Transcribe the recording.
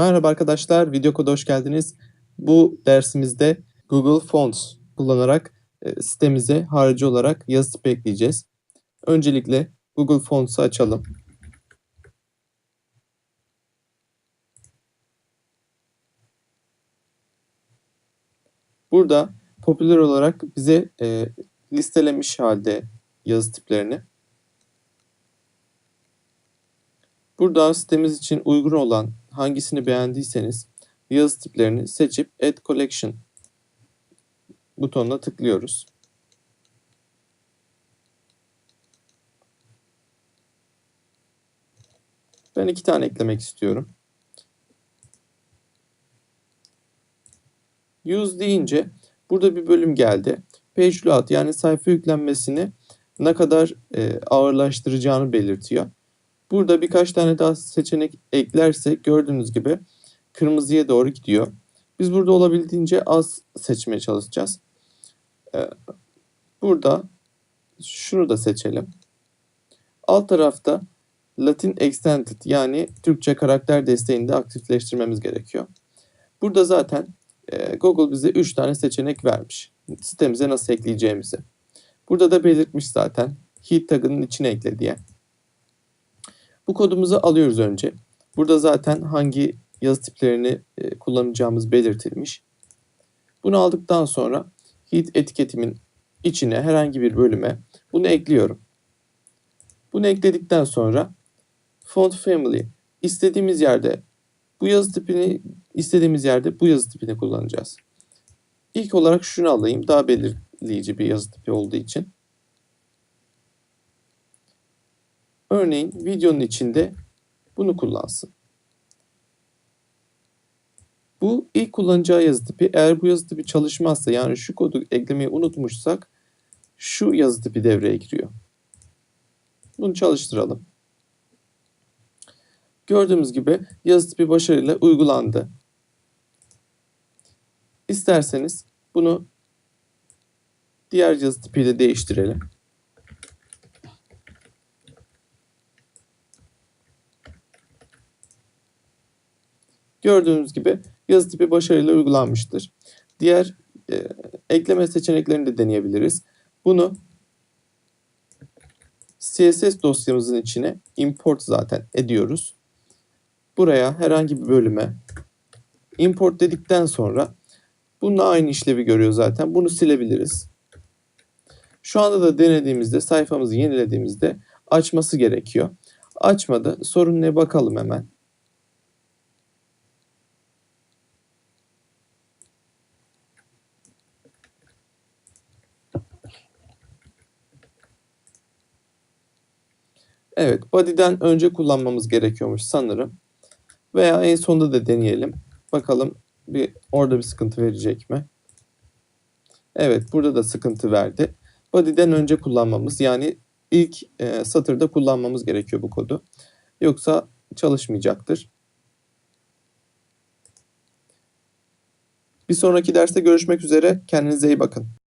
Merhaba arkadaşlar, video koda hoş geldiniz. Bu dersimizde Google Fonts kullanarak e, sitemize harici olarak yazı tipi ekleyeceğiz. Öncelikle Google Fonts'u açalım. Burada popüler olarak bize e, listelemiş halde yazı tiplerini. Burada sitemiz için uygun olan hangisini beğendiyseniz yazı tiplerini seçip Add Collection butonuna tıklıyoruz. Ben iki tane eklemek istiyorum. Use deyince burada bir bölüm geldi. Page load yani sayfa yüklenmesini ne kadar e, ağırlaştıracağını belirtiyor. Burada birkaç tane daha seçenek eklersek gördüğünüz gibi kırmızıya doğru gidiyor. Biz burada olabildiğince az seçmeye çalışacağız. Ee, burada şunu da seçelim. Alt tarafta Latin Extended yani Türkçe karakter desteğini de aktifleştirmemiz gerekiyor. Burada zaten e, Google bize 3 tane seçenek vermiş. Sitemize nasıl ekleyeceğimizi. Burada da belirtmiş zaten. Heat tagının içine ekle diye. Bu kodumuzu alıyoruz önce. Burada zaten hangi yazı tiplerini e, kullanacağımız belirtilmiş. Bunu aldıktan sonra heat etiketimin içine herhangi bir bölüme bunu ekliyorum. Bunu ekledikten sonra font family istediğimiz yerde bu yazı tipini istediğimiz yerde bu yazı tipini kullanacağız. İlk olarak şunu alayım. Daha belirleyici bir yazı tipi olduğu için. Örneğin videonun içinde bunu kullansın. Bu ilk kullanacağı yazı tipi. Eğer bu yazı tipi çalışmazsa yani şu kodu eklemeyi unutmuşsak şu yazı tipi devreye giriyor. Bunu çalıştıralım. Gördüğümüz gibi yazı tipi başarıyla uygulandı. İsterseniz bunu diğer yazı tipiyle değiştirelim. Gördüğünüz gibi yazı tipi başarıyla uygulanmıştır. Diğer e, ekleme seçeneklerini de deneyebiliriz. Bunu CSS dosyamızın içine import zaten ediyoruz. Buraya herhangi bir bölüme import dedikten sonra bununla aynı işlevi görüyor zaten. Bunu silebiliriz. Şu anda da denediğimizde sayfamızı yenilediğimizde açması gerekiyor. Açmadı. Sorun ne bakalım hemen. Evet, body'den önce kullanmamız gerekiyormuş sanırım. Veya en sonunda da deneyelim. Bakalım bir orada bir sıkıntı verecek mi? Evet, burada da sıkıntı verdi. Body'den önce kullanmamız yani ilk e, satırda kullanmamız gerekiyor bu kodu. Yoksa çalışmayacaktır. Bir sonraki derste görüşmek üzere. Kendinize iyi bakın.